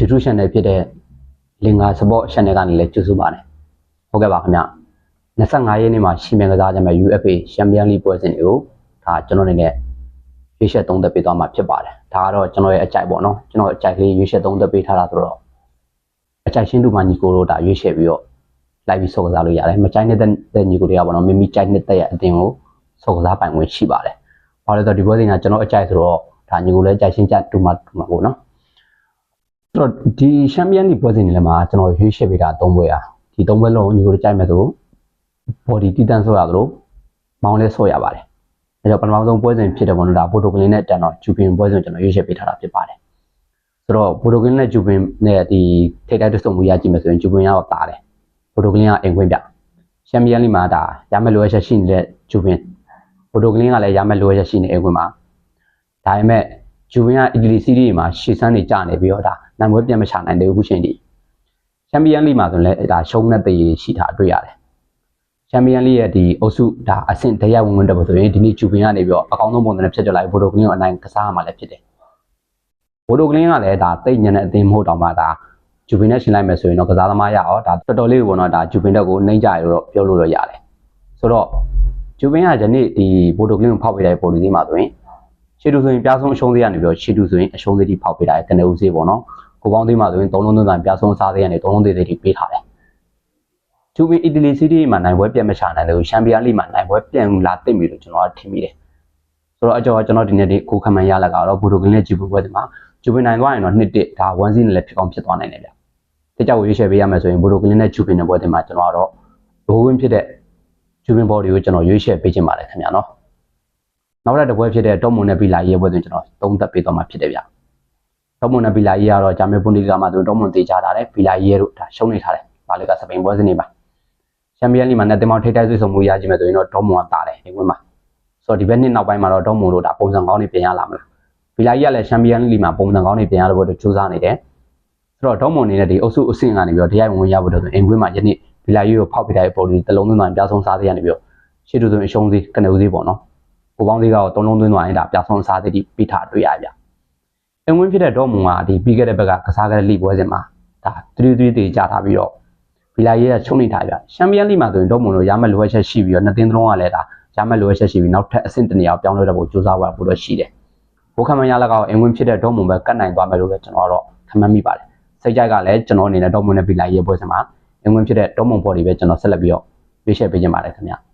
YouTube channel ဖြစ်တဲ့လင်္ကာ support channel ကနေလည်းကြိုဆိုပါတယ်ဟုတ်ကဲ့ပါခင်ဗျ25ရက်နေ့မှာရှင်မြန်ကစားကြမယ့် UFA Champions League ပွဲစဉ်တွေကိုဒါကျွန်တော်အနေနဲ့ရွေးချယ်သုံးသပ်ပေးသွားမှာဖြစ်ပါတယ်ဒါကတော့ကျွန်တော်ရဲ့အကြိုက်ပေါ့နော်ကျွန်တော်အကြိုက်ကလေးရွေးချယ်သုံးသပ်ပေးထားတာဆိုတော့အကြိုက်ရှင်းတူမညီကိုတို့ဒါရွေးချယ်ပြီးတော့လိုက်ပြီးဆော့ကစားလို့ရတယ်မကြိုက်တဲ့ညီကိုတွေကပေါ့နော်မိမိကြိုက်နေတဲ့ရဲ့အတင်ကိုဆော့ကစားပိုင်ခွင့်ရှိပါတယ်ဘာလို့လဲဆိုတော့ဒီပွဲစဉ်ကကျွန်တော်အကြိုက်ဆိုတော့ဒါညီကိုလည်းကြိုက်ရှင်းကြတူမတူမှာပေါ့နော် ဆိုတော့ဒီချန်ပီယံလိပွဲစဉ်တွေလည်းမှာကျွန်တော်ရွေးချယ်ပေးတာ၃ပွဲอ่ะဒီ၃ပွဲလုံးညီကိုတို့ကြိုက်မယ်ဆို body တီးတန့်ဆော့ရသလိုမောင်းလဲဆော့ရပါတယ်အဲကြောင့်ပထမဆုံးပွဲစဉ်ဖြစ်တယ်ဘောနော်ဒါပိုတိုကလင်းနဲ့တန်တော့ဂျူပင်ပွဲစဉ်ကျွန်တော်ရွေးချယ်ပေးထားတာဖြစ်ပါတယ်ဆိုတော့ပိုတိုကလင်းနဲ့ဂျူပင်နဲ့ဒီထိပ်တိုက်တွဆုံမှုရကြည့်မယ်ဆိုရင်ဂျူပင်ကတော့တာတယ်ပိုတိုကလင်းကအိမ်ခွင့်ပြချန်ပီယံလိမှာဒါရမယ်လိုအပ်ချက်ရှိနေတဲ့ဂျူပင်ပိုတိုကလင်းကလည်းရမယ်လိုအပ်ချက်ရှိနေအိမ်ခွင့်မှာဒါပေမဲ့ ဂျူပင်ကအီတလီစီးရီးမှာရှေ့ဆန်းနေကြနေပြီးတော့ဒါနိုင်ပွဲပြန်မချနိုင်သေးဘူးခုချိန်ထိချန်ပီယံလိမှာဆိုရင်လည်းဒါရှုံးတဲ့တည်ရှိတာတွေ့ရတယ်ချန်ပီယံလိရဲ့ဒီအုပ်စုဒါအဆင့်တရက်ဝင်ဝင်တက်ဖို့ဆိုရင်ဒီနေ့ဂျူပင်ကနေပြီးတော့အကောင်းဆုံးပုံစံနဲ့ဖြတ်ကျော်လိုက်ဘိုတိုကလင်းကိုအနိုင်ကစားရမှာလည်းဖြစ်တယ်ဘိုတိုကလင်းကလည်းဒါတိတ်ညံတဲ့အသင်းမဟုတ်တော့မှဒါဂျူပင်နဲ့ရှင်လိုက်မယ်ဆိုရင်တော့ကစားသမားရအောင်ဒါတော်တော်လေးကိုပေါ့နော်ဒါဂျူပင်တက်ကိုနှိမ့်ကြရလို့တော့ပြောလို့တော့ရတယ်ဆိုတော့ဂျူပင်ကယနေ့ဒီဘိုတိုကလင်းကိုဖောက်ပေးတဲ့ပုံစံမှာဆိုရင် ရှေ့တူဆိုရင်ပြားဆုံးအရှုံးသေးရနေပြီးတော့ရှေ့တူဆိုရင်အရှုံးသေးတိဖောက်ပေးတာကနေဦးစေးပေါ့နော်ကိုပေါင်းသေးမှာဆိုရင်သုံးလုံးသွင်းတာပြားဆုံးစားသေးရနေသုံးလုံးသေးသေးတိပေးထားတယ်ဂျူဘီအီတလီစီးတီးမှာနိုင်ပွဲပြတ်မချနိုင်တယ်လို့ချန်ပီယံလိမှာနိုင်ပွဲပြန်လာသိပြီလို့ကျွန်တော်ကထင်မိတယ်ဆိုတော့အကြောင်းကျွန်တော်ဒီနေ့ဒီကိုခမန်ရလက်ကတော့ဘူတိုကလင်းနဲ့ဂျူဘီပွဲဒီမှာဂျူဘီနိုင်သွားရင်တော့နှစ်တစ်ဒါ1စီးနဲ့လည်းဖြစ်ကောင်းဖြစ်သွားနိုင်တယ်ဗျတကြောက်ရွေးချယ်ပေးရမယ်ဆိုရင်ဘူတိုကလင်းနဲ့ဂျူဘီနဲ့ပွဲဒီမှာကျွန်တော်ကတော့ဘိုးဝင်းဖြစ်တဲ့ဂျူဘီဘော်ဒီကိုကျွန်တော်ရွေးချယ်ပေးခြင်းပါတယ်ခင်ဗျာနော် နောက်တစ်တပွဲဖြစ်တဲ့ဒေါမွန်နဲ့ဘီလာရေးပွဲတွင်ကျွန်တော်သုံးသပ်ပေးသွားမှာဖြစ်တယ်ဗျ။ဒေါမွန်နဲ့ဘီလာရေးကတော့ဂျာမန်ပွန်ဒီဂါမှာဆိုဒေါမွန်တေချာထားတယ်ဘီလာရေးတို့ဒါရှုံးနေထားတယ်။ဘာလဲကစပိန်ပွဲစဉ်နေပါ။ချန်ပီယံလိမှာနဲ့တင်မောင်ထိပ်တိုက်ဆွေးဆုံမှုရကြည့်မယ်ဆိုရင်တော့ဒေါမွန်ကတာတယ်ဒီပွဲမှာ။ဆိုတော့ဒီဘက်နှစ်နောက်ပိုင်းမှာတော့ဒေါမွန်တို့ဒါပုံစံကောင်းတွေပြင်ရလာမလား။ဘီလာရေးကလည်းချန်ပီယံလိမှာပုံစံကောင်းတွေပြင်ရလို့ကြိုးစားနေတယ်။ဆိုတော့ဒေါမွန်အနေနဲ့ဒီအုပ်စုအဆင့်ကနေပြီးတော့တရားဝင်ရဖို့တော့ဆိုအင်ကွင်းမှာယနေ့ဘီလာရေးကိုဖောက်ပြတဲ့ပုံဒီတလုံးသွင်းသွားပြဆုံးစားသေးရနေပြီးတော့ရှေ့တူဆိုရင်အရှုံးသေးကနေဦးသေးပေါ့နော်။ ကိုပေါင်းသေးကတော့သုံးလုံးသွင်းသွားရင်ဒါပြဆုံးစားသတိပေးထားတွေ့ရကြ။အင်ဝင်းဖြစ်တဲ့ဒေါ်မွန်ကဒီပြီးခဲ့တဲ့ဘက်ကကစားခဲ့တဲ့လိပွဲစဉ်မှာဒါ3-3တေးကြထားပြီးတော့ဘီလာရေးကချုံနေထားကြ။ချန်ပီယံလိမှာဆိုရင်ဒေါ်မွန်တို့ရမယ်လိုအပ်ချက်ရှိပြီးတော့နှစ်သင်းသလုံးကလည်းဒါရမယ်လိုအပ်ချက်ရှိပြီးနောက်ထပ်အဆင့်တစ်နေရာပြောင်းလဲတဲ့ဖို့ကြိုးစားပါဖို့တော့ရှိတယ်။ဘိုးခမန်ရလက်ကအင်ဝင်းဖြစ်တဲ့ဒေါ်မွန်ပဲကတ်နိုင်သွားမယ်လို့လည်းကျွန်တော်ကတော့ခမန်းမိပါတယ်။စိတ်ကြိုက်ကလည်းကျွန်တော်အနေနဲ့ဒေါ်မွန်နဲ့ဘီလာရေးပွဲစဉ်မှာအင်ဝင်းဖြစ်တဲ့ဒေါ်မွန်ဘော်ဒီပဲကျွန်တော်ဆက်လက်ပြီးတော့ရွေးချယ်ပေးခြင်းပါတယ်ခင်ဗျာ။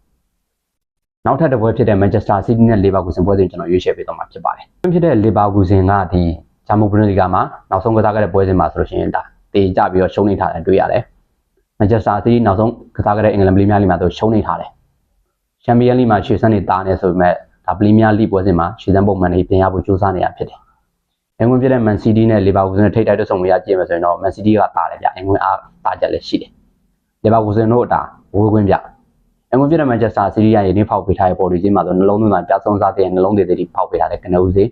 နောက်ထပ်တစ်ပွဲဖြစ်တဲ့ Manchester City နဲ့ Leverkusen ပွဲစဉ်ကျွန်တော်ရွေးချယ်ပေးသွားမှာဖြစ်ပါတယ်။ဖြစ်တဲ့ Leverkusen ကဒီဂျာမန်ပရီမီယာလိဂါမှာနောက်ဆုံးကစားခဲ့တဲ့ပွဲစဉ်မှာဆိုလို့ရှိရင်ဒါတေကြပြီးတော့ရှုံးနေထားတယ်တွေ့ရတယ်။ Manchester City နောက်ဆုံးကစားခဲ့တဲ့အင်္ဂလန်ပရီမီယာလိဂ်မှာဆိုရှုံးနေထားတယ်။ Champions League မှာရှေ့ဆန်းနေတာနေဆိုပေမဲ့ဒါပရီမီယာလိဂ်ပွဲစဉ်မှာရှေ့ဆန်းပုံမှန်နေပြင်ရဖို့ကြိုးစားနေတာဖြစ်တယ်။အင်္ဂလန်ဖြစ်တဲ့ Man City နဲ့ Leverkusen နဲ့ထိပ်တိုက်တွေ့ဆုံမှုရကြည့်မယ်ဆိုရင်တော့ Man City ကတာတယ်ဗျ။အင်္ဂလန်အားတာချက်လည်းရှိတယ်။ Leverkusen တို့ဒါဝေးခွင့် ဗျ။အငွေပြတဲ့မန်ချက်စတာစီးရီးယားရေနေဖောက်ပေးထားတဲ့ပေါ်ဒီချင်းမှာဆိုနှလုံးသွင်းသားပြဆုံးစားတဲ့နှလုံးသေးသေးတီဖောက်ပေးထားတဲ့ကနဦးစီ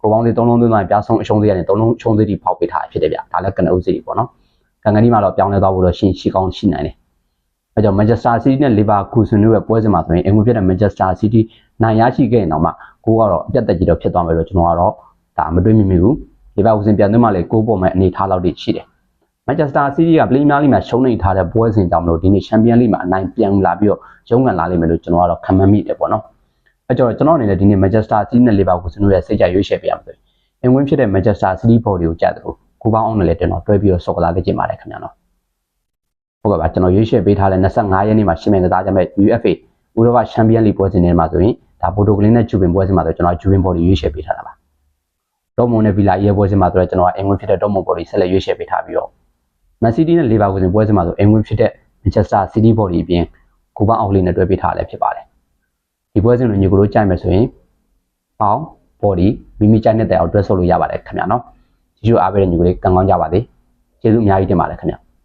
ကိုပေါင်းစီသုံးလုံးသွင်းသားပြဆုံးအရှုံးသေးရတယ်သုံးလုံးရှုံးသေးတီဖောက်ပေးထားဖြစ်တယ်ဗျဒါလည်းကနဦးစီပေါ့နော်ကန်ကနီမှာတော့ပြောင်းလဲသွားဖို့တော့ရှင်းရှိကောင်းရှိနိုင်တယ်အဲကြောင့်မန်ချက်စတာစီးတီးနဲ့လီဗာပူဆန်တို့ရဲ့ပွဲစဉ်မှာဆိုရင်အငွေပြတဲ့မန်ချက်စတာစီးတီးနိုင်ရရှိခဲ့ရင်တော့မှကိုကတော့အပြတ်တက်ကြီးတော့ဖြစ်သွားမယ်လို့ကျွန်တော်ကတော့ဒါမတွေးမိမိဘူးလီဗာပူဆန်ပြန်သွင်းမှလည်းကိုးပေါ်မဲ့အနေထားလောက်တိရှိတယ် မန်ချက်စတာစီးတီးကပလီမီယာလိမှာရှုံးနေထားတဲ့ပွဲစဉ်ကြောင့်မလို့ဒီနေ့ချန်ပီယံလိမှာအနိုင်ပြန်လာပြီးတော့ရုံးကန်လာလိမ့်မယ်လို့ကျွန်တော်ကတော့ခံမှန်းမိတယ်ပေါ့နော်အဲကြောင့်ကျွန်တော်အနေနဲ့ဒီနေ့ Manchester City နဲ့ Liverpool တို့ရဲ့စိတ်ကြရွေးချယ်ပေးရမှာဆိုရင်အင်ဝင်းဖြစ်တဲ့ Manchester City body ကိုကြားတယ်လို့ကိုပေါင်းအောင်နဲ့လည်းကျွန်တော်တွဲပြီးတော့ဆော့ကလာခဲ့ကြပါတယ်ခင်ဗျာနော်ဟုတ်ကဲ့ပါကျွန်တော်ရွေးချယ်ပေးထားတဲ့25ရက်နေ့မှာရှင်းမယ်ကစားကြမဲ့ UEFA ဥရောပချန်ပီယံလိပွဲစဉ်တွေမှာဆိုရင်ဒါပိုတိုကလင်းနဲ့ဂျူပင်ပွဲစဉ်မှာဆိုကျွန်တော်ဂျူပင် body ရွေးချယ်ပေးထားတာပါဒေါ်မွန်နဲ့ဗီလာရဲ့ပွဲစဉ်မှာဆိုတော့ကျွန်တော်အင်ဝင်းဖြစ်တဲ့ဒေါ်မွန် body ဆက်လက်ရွေးချယ်ပေးထားပြီးတော့ Man City နဲ့ Liverpool ပွဲစဉ်မှာဆိုအင်ဝင်းဖြစ်တဲ့ Manchester City body အပြင်ကိုပန်းအောင်လေးနဲ့တွဲပေးထားလည်းဖြစ်ပါတယ်ဒီပွဲစဉ်လိုညီကိုတို့ကြိုက်မယ်ဆိုရင်ပေါင်း body မိမိကြိုက်တဲ့တဲ့အောင်တွဲဆုပ်လို့ရပါတယ်ခင်ဗျာနော်ကျေးဇူးအားပေးတဲ့ညီကိုလေးကံကောင်းကြပါစေကျေးဇူးအများကြီးတင်ပါတယ်ခင်ဗျာ